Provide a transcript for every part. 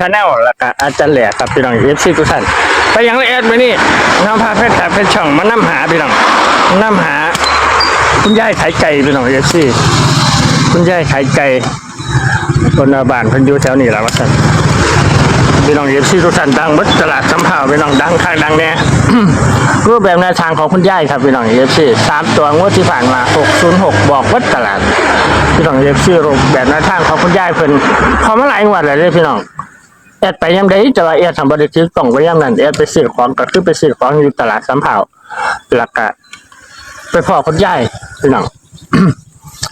ชาแนลแล้วก็อาจารย์แหล่ครับพี่น้องเอฟซีทุกท่านไปยังละเอียดไปนี่น้ำพาเพชรแต่เพชรช่องมานํหาพี่น้องนํหา คุณยายขายไก่พี่น้องเอฟซีคุณยายขายไก่คนบ้านพิ่นอยู่แถวนี้แหละว่าซั่นพี่น้องเอฟซีทุกท่านดังบิดตลาดสำเภาพี่น้องดังข้างดังแน่รูปแบบแนวทางของคุณยายครับพี่น้องเอฟซีสามตัวงวดที่ผ่านมา 606 บอกวัดตลาด พี่น้องเอฟซีรูปแบบแนวทางของคุณยายเพิ่นพอมาหลายงวดแล้วเด้อพี่น้อง แอดไปยังไดจะว่าแอดทำบริษัทต้องไปยังนั้นแอดไปซื้อของก็คือไปซื้อของอยู่ตลาดสำเภาแล้วก็ไปพ่อคุณยายพี่น้อง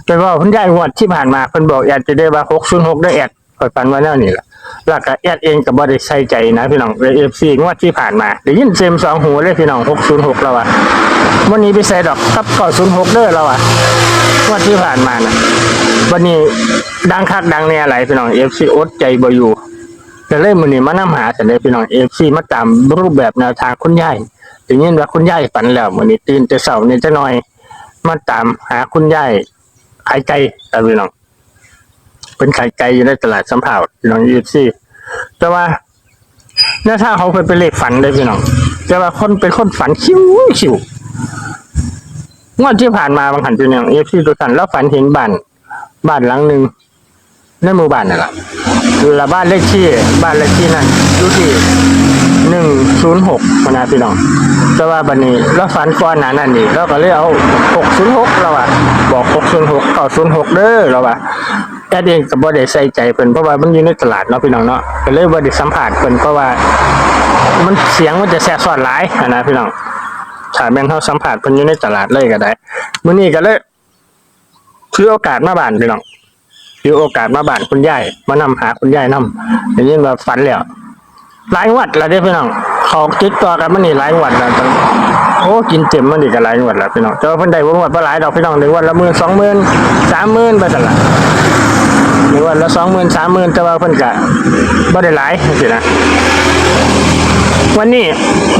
ไปพ่อคุณยายงวดที่ผ่านมาเพิ่นบอกแอดจะได้ว่า606ได้แอดคอยปันว่าแนวนี้ล่ะแล้วก็แอดเองก็บ่ได้ใส่ใจนะพี่น้องเอฟซีงวดที่ผ่านมาได้ยินเซมสองหูเลยพี่น้อง606แล้วอะวันนี้ไปใส่ดอกกับ906เด้อแล้วอะงวดที่ผ่านมานะวันนี้ดังคักดังแน่หลพี่น้อง FC อดใจบ่อยู่ ก็เลยมือนี้มานำหาสันเดพี่น้อง FC มาตามรูปแบบแนวทางคุณยายได้ยินว่าคุณยายฝันแล้วมือนี้ตื่นแต่เช้านี่จะหน่อย มาตามหาคุณยายขายไก่ครัพี่น้อง เป็นขายไก่อยู่ในตลาดสำเภาพี่น้อง FC แต่ว่าแนวทางของเพิ่นเป็นเลขฝันเลยพี่น้อง แต่ว่าคนเป็นคนฝันคิ้วคิ้วงวดที่ผ่านมาบางหันพี่น้อง FC ทุกท่านแล้วฝันเห็นบ้านบ้านหลังหนึ่งในหมู่บ้านนั่นแหละ ละบ้านเลขที่บ้านเลขที่นั่นอยู่ที่หนึ่งศูนย์หกนะพี่น้องแต่ว่าบันนี้เราฝันก่อนหนานั่นนี่เราก็เลยเอาหกศูนย์หกเราอะบอกหกศูนย์หกเก้าศูนย์หกเด้อเราอะแต่เองกับบ่ได้ใส่ใจเพิ่นเพราะว่ามันอยู่ในตลาดเนาะพี่น้องเนาะก็เลยบ่ได้สัมผัสเพิ่นเพราะว่า มันเสียงมันจะแสบซอนหลายนะพี่น้องถ้าแม่นเฮาสัมผัสเพิ่นอยู่ในตลาดเลยก็ได้มื้อนี้ก็เลยถือโอกาสมาบ้านพี่น้อง ถือโอกาสมาบ้านคุณยายมานำหาคุณยายนำได้ยินว่าฝันแล้วหลายวัดแล้วเด้พี่น้องเขาติดต่อกันมานี่หลายวัดแล้วโอ้กินเต็มมันนี่ก็หลายวัดแล้วพี่น้องแต่ว่าเพิ่นได้บ่งวดบ่หลายดอกพี่น้องได้งวันละหมื่นสองหมื่นสามหมื่นไปซั่นละได้งวันละสองหมื่นสามหมื่นแต่ว่าเพิ่นก็บ่ได้หลายจังซี่นะวันนี้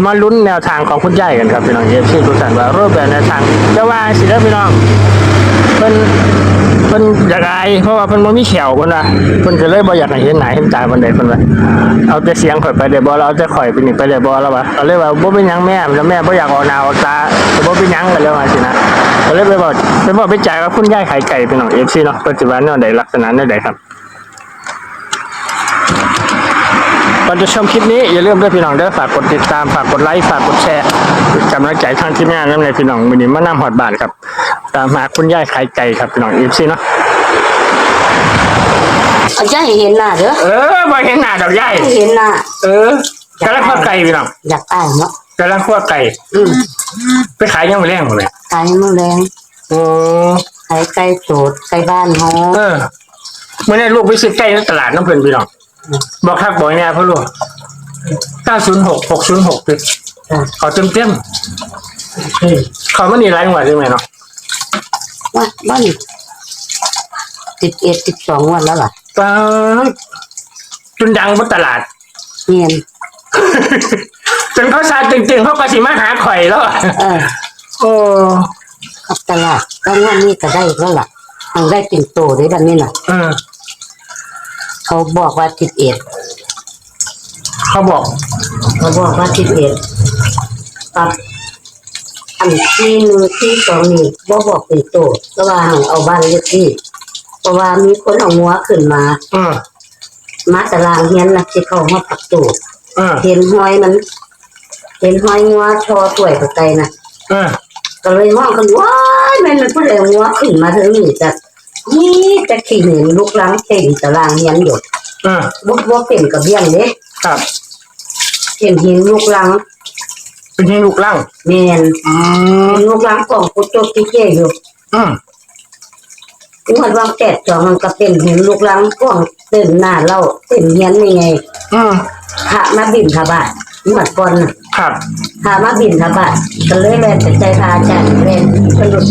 มาลุ้นแนวทางของคุณยายกันครับพี่น้องเอฟซีทุกท่านว่ารูปแบบแนวทางจะว่าสิเด้อพี่น้อง พิ่นเพิ่นอยากอายเพราะว่าเพิ่นบ่มีแขวเพิ่นว่าเพิ่นก็เลยบ่อยากให้เห็นหน้าเห็นตาเพิ่นใดเพิ่นว่าเอาแต่เสียงข่อยไปได้บ่เราเอาแต่ข่อยไปนี่ไปได้บ่แล้วว่าก็เลยว่าบ่เป็นหยังแม่แล้วแม่บ่อยากออกหน้าออกตาบ่เป็นหยังก็แล้ว่าสินะก็เลยไปบอกไปบอกไปจ่ายกับคุณยายขายไก่เป็นของ FC เนาะปัจจุบันแนวใดลักษณะแนวใดครับ ก่ อนจะชมคลิปนี้อย่าลืมด้วยพี่น้องเด้อฝากกดติดตามฝากกดไลค์ฝากกดแชร์กำลังใจทางทีมงานนั่นเลยพี่น้องวันนี้มานำหอดบานครับ ตามหาคุณยายขายไก่ครับพี่น้องอีฟซี่เนาะเอาจะให้เห็นหน้าเด้อเออมาเห็นหน้าดอกยายให้เห็นหน้าเออกำลังคั่วไก่พี่น้องอยากอายเนาะกำลังคั่วไก่อืมไปขายยังไม่แรงหมดเลยไก่มือแรงโอ้ไก่ไก่โสดไก่บ้านเฮาเออเมื่อนี้ลูกไปซื้อไก่ในตลาดน้ำเพลินพี่น้อง บอกทักบอกเนี่ยพ่อลูก906 606ติดอะขอเต็มเต็มๆเขาไม่มีไรหวดใช่ไหมเนาะว่าบ้านติดเอ็ดติดสองวันแล้วล่ะตาจนดังบนตลาดเนียนจนเขาซาจริงๆเขาก็สิมาหาข่อยแล้วอะเออโอ้ขับตลาดแล้วงานนี้ก็ได้แล้วล่ะทางได้เป็นโตได้แบบนี้น่ะเออ เขาบอกว่าติดเอ็ดเขาบอกเขาบอกว่าติดเอ็ดครับอันที่หนึ่งที่สองนี่บ่บอกเป็นโตก็ว่าให้เอาบ้านเลขที่เพราะว่ามีคนเอาหัวขึ้นมา เออมาตารางเฮียนนะที่เขามาปักตูเออเห็นหอยมัน เห็นหอยงัวชอถ้วยกับไก่นะเออก็เลยมองกันว้ายแม่นมันผู้ใดเอางัวขึ้นมาเถึงนี่จะ นี่จะขี่เห็นลูกหลังเต็มตารางเฮียนอยู่เออบุกบกเต็มกับเบี้ยงเด้ครับ เห็นเห็นลูกหลังเป็นที่ลูกลั่งแม่นอืมเห็นลูกหลังของกุโตกิเจอยู่อืมงวดวางแปดสองมันก็เป็นเห็นลูกหลังกว้างเต็มหน้าเราเต็มเฮียนนี่ไงอืมพระมาบินทบาท งวดก่อนน่ะครับพามาบินทบาทก็เลยแลนไปใจพาอาจารย์แลนเพิ่นหลุด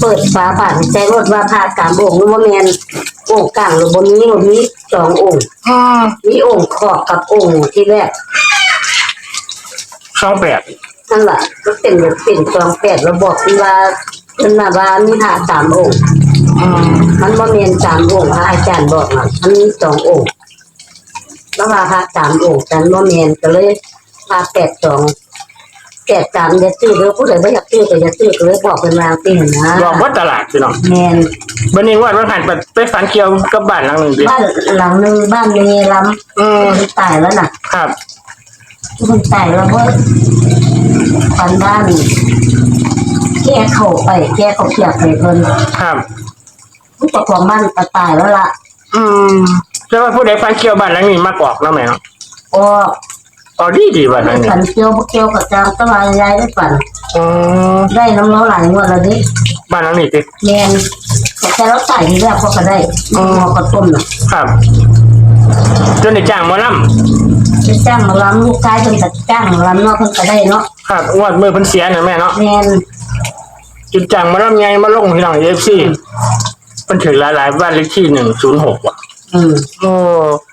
เปิดฝาบาทใจรถว่าพากามองค์ว่าแมนองค์กลางหรือบนนี้บนนี้สององค์อืมมีองค์ขอบกับองค์ที่แรกสองแปดนั่นแหละก็เป็นแบบเป็นสองแปดระบอกที่ว่าเพิ่นมาว่ามีพระสามองค์อืมมันบ่แม่นสามองค์พระอาจารย์บอกน่ะมันมีสององค์แล้วว่าพระสามองค์จันโมเมนก็เลย พาแปดสองแปดสามจะซื้อหรือผู้ใดไม่อยากซื้อก็จะซื้อก็เลยบอกเป็นรางตีนนะบอกว่าตลาดพี่น้องแมนวันนี้ว่ามันผ่านไปไปฝันเกี่ยวกับบ้านหลังหนึ่งดิบ้านหลังหนึ่งบ้านมีลอืมำคนตายแล้วน่ะครับคนตายแล้วเว้ยฝันบ้านแก้เข่าไปแก้เขาเปียกไปเพิ่นครับ ผู้ปกครองบ้านก็ตายแล้วล่ะ อืมแต่ว่าผู้ใดฝันเกี่ยวบ้านหลังนี้มากกว่าเนาะแม่เนาะก็ อ๋อดีดีบ้านหลังนี้ฝันเกี่ยวบ่เกี่ยวกับจางตะวายายได้ฝัน อืมได้น้ำเล้าหลายงวดแล้วดิบ้านหลังนี้ติ แมนแต่เราใส่ทีแรกเขาก็ได้หมอกระต้มน่ะครับจนได้จ้างหมอลจะจ้างมาล้ำลูกชายเพิ่นก็จ้างมาล้ำเนาะเพิ่นก็ได้เนาะำครับงวดมือเพิ่นเสียน่ะแม่เนาะแมนจุดจ้างหมอลำใหญ่มาลงพี่น้องเอฟซีเพิ่นถึงหลายๆบ้านเลขที่หนึ่งศูนย์หกว่ะอืมโอ้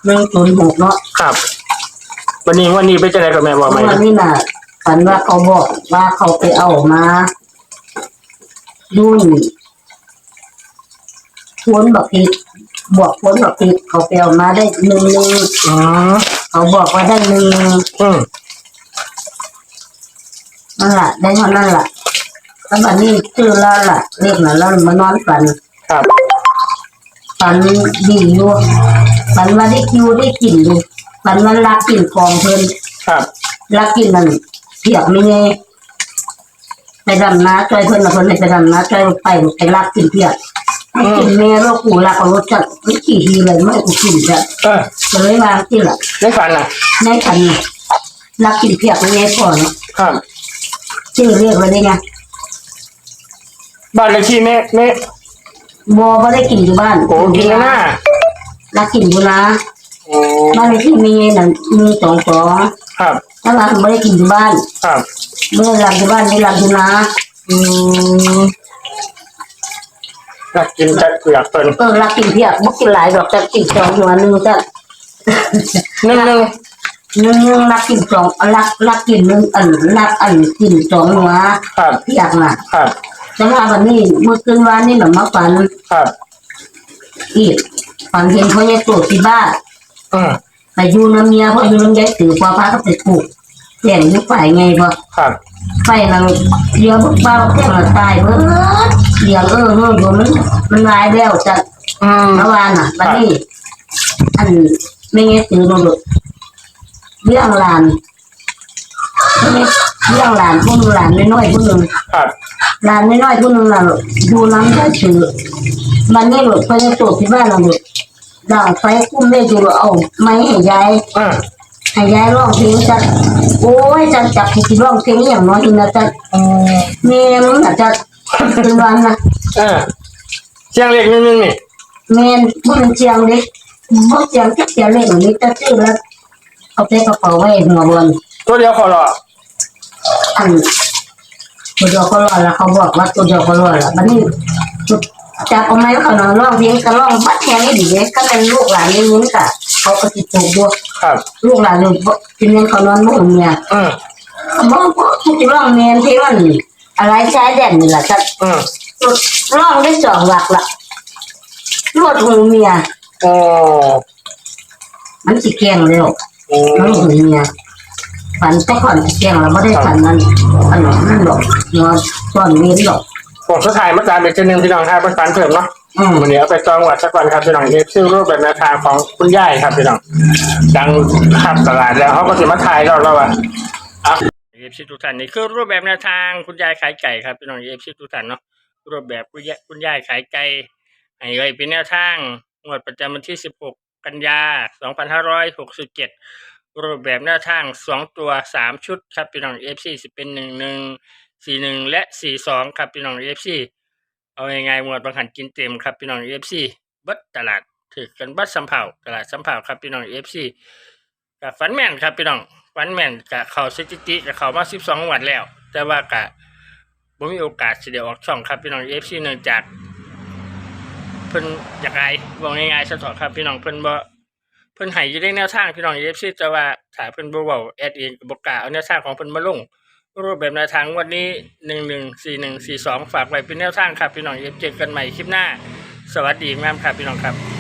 หนึ่งศูนย์หกเนาะครับ วันนี้วันนี้ไปจะไหนกับแม่บอกไหมวันนี้น่ะฝันว่าเขาบอกว่าเขาไปเอามาดุนพ้นบอกผิดบอกพ้นบอกผิดเขาไปเอามาได้หนึ่งหนึ่งอืมเขาบอกว่าได้หนึ่งอืมนั่นแหละได้เท่านั้นแหละแล้ววันนี้ชื่อแล้วล่ะเรียกน่ะแล้วมานอนฝันครับฝันดีอยู่ฝันว่าได้คิวได้กลิ่นอ ยู่ฝันว่ารักกลิ่นของเพิ่นครับ รักกลิ่นนั่นเพียกไม่ไงไปดำน้าจอยเพิ่นน่ะเพิ่นให้ไปดำน้าจอยไปไปรักกลิ่นเพียกให้กลิ่นแม่โรคกูรักเอารสจัดไม่กี่ทีเลยไม่กูกลิ่นจะเออก็เลยวางที่ละได้ฝันน่ะในขันน่ะรักกลิ่นเพียกไม่ไงพอเนาะครับ ชื่อเรียกไว้ได้ไงบ้านเลขที่แม่แม่บัวบ่ได้กินอยู่บ้านโอ้กินแล้วนะรักกลิ่นอยู่นะโอ้ บ้านเลขที่มีนั่นมีสองสองครับถ้าว่าไม่ได้กินอยู่บ้านครับเมื่อหลับอยู่บ้านไม่หลับอยู่นะอืมอยากกินจะเกลือกเพิ่นเออรักกินเพียกบ่กินหลายดอกจะกินสองหัวหนึ่งจะหนึ่งหนึ่งหนึ่งหนึ่งรักกินสองรักรักกินหนึ่งอันรักอันกินสองหัวครับเพียกน่ะครับแต่ว่าวันนี้เมื่อคืนวานนี่หนูมาฝันครับอีกฝันเห็นพ่อใหญ่ตัวที่บ้าน อืมไปอยู่น้ำเมียเพราะอยู่น้ำยายถือพอพาก็ไปปลูกแย่งอยุฝ่ายไงบ่ครับไฟนั่งเลี้ยวบุกเบ้าแค่มาตายเบิดเลี้ยงเออเอออยู่มันมันหลายแล้วจัดอืมเมื่อวานน่ะวันนี้อันไม่ไงซื้อมาหลุดเรื่องหลานไม่ไงเรื่องหลานพวกนึงหลานน้อยๆพวกนึงครับหลานน้อยๆพวกนึงน่ะลูกดูน้ำได้ถือมันนี่หลุดไปในตัวที่บ้านเราหลุด ด่างไฟกุ้มได้ดูเอาไม้ให้ยายอ่าให้ยายร้องเพลงจัดโอ้ยจัดจับที่ร้องเพลงอย่างน้อยอีกนะจัดอืมแม่มึงน่ะจัดเป็นวันนะเออเสียงเล็กนิดนึงนี่แม่นบ่เป็นเจียงเด้บ่เจียงจักเจียงเล็กนี่จะซื้อแล้วเอาไปกระเป๋าไว้หัวบนตัวเดียวขอรออันตัวเดียวก็รอดแล้วเขาบอกว่าตัวเดียวก็รอดแล้วบัดนี้จั บเอาไม้เขานอนร้องเพลงก็ร้องบัดแค่นี้ดีเด้ก็เป็นลูกหลานนี่นี่ก็เขาก็สิถูกด้วยครับลูกหลานนี่บ่กินเงินเขานอนบ่เมียอืมบ่บ่ทุกร้องแม่นที่มันอะไรใช้แดนนี่ล่ะจัดอืมร้องได้สองหลักละรวดหูเมียโอ้มันสิแกล้งเร็วโอ้น้องหูเมียฝันแต่ก่อนสิแกล้งเราไม่ได้ฝันนั้นฝันนั่นหรอกนอนตอนเว้นหรอก ผมสุดท้ายมาตามเด็กคนหนึ่งพี่น้องครับเป็นฝันเพิ่มเนาะอืมวันนี้เอาไปจองวัดสักวันครับพี่น้องเอฟชื่อรูปแบบแนวทางของคุณย่ายครับพี่น้องดังขับตลาดแล้วเขาก็จะมาถ่ายเราแล้วอะเอาเอฟซีทุกท่านนี่คือรูปแบบแนวทางคุณยายขายไก่ครับพี่น้องเอฟซีทุกท่านเนาะรูปแบบคุณยายคุณยายขายไก่ให้เลยเป็นแนวทางงวดประจำวันที่ 16 กันยา 2567 รูปแบบแนวทางสองตัวสามชุดครับพี่น้องเอฟซีสิเป็นหนึ่งหนึ่ง สี่หนึ่งและสี่สองครับพี่น้องเอฟซีเอายังไงหมวดบางหันกินเต็มครับพี่น้องเอฟซีบัดตลาดถือกันบัดสำเภาตลาดสำเภาครับพี่น้องเอฟซีกับฟันแมนครับพี่น้องฟันแมนกับเขาสถิติกับเขามาสิบสองวันแล้ว แต่ว่ากะผมมีโอกาสเดียออกช่องครับพี่น้องเอฟซีเนื่องจากเพิ่นอยากไงบอกง่ายๆสะถอดครับพี่น้องเพิ่นบ่เพิ่นให้อยู่ในแนวทางพี่น้องเอฟซีแต่ว่าถ้าเพิ่นบ่เว้าแอดเองก็บ่กล้าเอาแนวทางของเพิ่นมาลง รูปแบบแนวทางวันนี้หนึ่งหนึ่งสี่หนึ่งสี่สองฝากไว้เป็นแนวทางครับพี่น้องเอฟเจอกันใหม่คลิปหน้า สวัสดีงามครับพี่น้องครับ